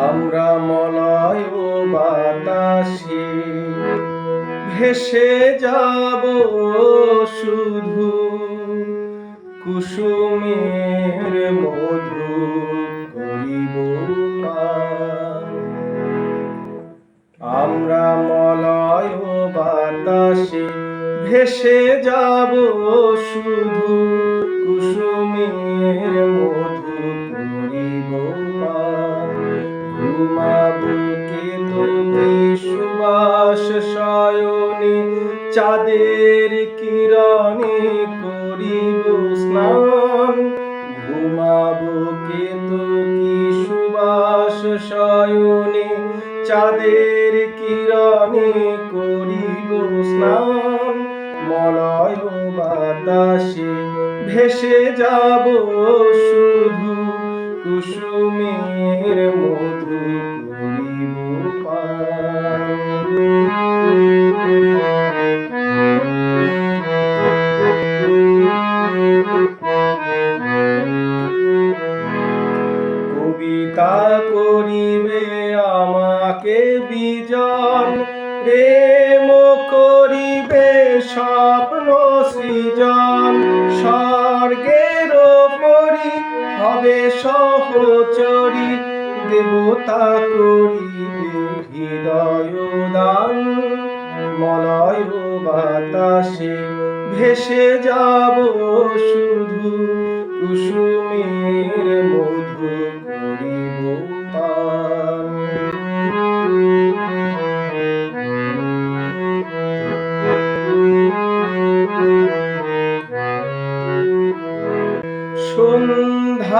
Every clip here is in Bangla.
আমরা মলয় বাতাসে ভেসে যাব শুধু কুসুমের মধু করিব আমরা মলয় বাতাসে ভেসে যাব শুধু কুসুমের মধু সুবাস চাঁদের কিরণে করিব স্নান। ঘুমাবো কে তোকে সুবাস শয়নে চাঁদের কিরণে করিব স্নান। মলয় বাতাসে ভেসে যাব শুধু কুসুমের মধু আমাকে বিজন প্রেম করিবে স্বপ্ন সৃজন। স্বর্গের পরি হবে সহচরী, দেবতা করিবে হৃদয় দান। মলয় বাতাসে ভেসে যাব শুধু কুসুমের মধু।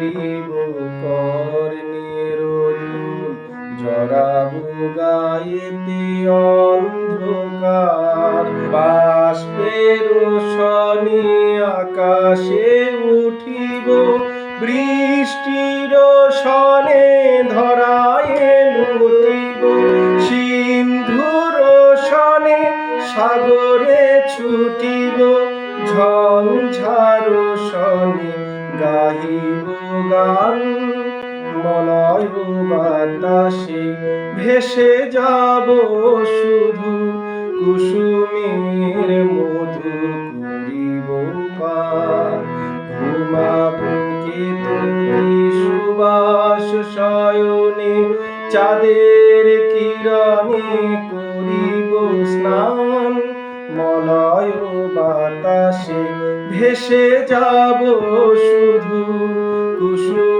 পরিব কর্ণের জড়াব গায়েতে অন্ধকার। বাষ্পের শনি আকাশে উঠিব। বৃষ্টির শনে ধরায় লুটিব। সিন্ধুর শনে সাগরে ছুটিব। ঝঞ্ঝার শনে গাহিব গান, মলয় বাতাসে, ভেসে যাব শুধু কুসুমের মধু করিব ঘুমাবো সুবাস শয়নে, চাঁদের কিরণে করিব স্নান। মলয় বাতাসে ভেসে যাব শুধু কুসুম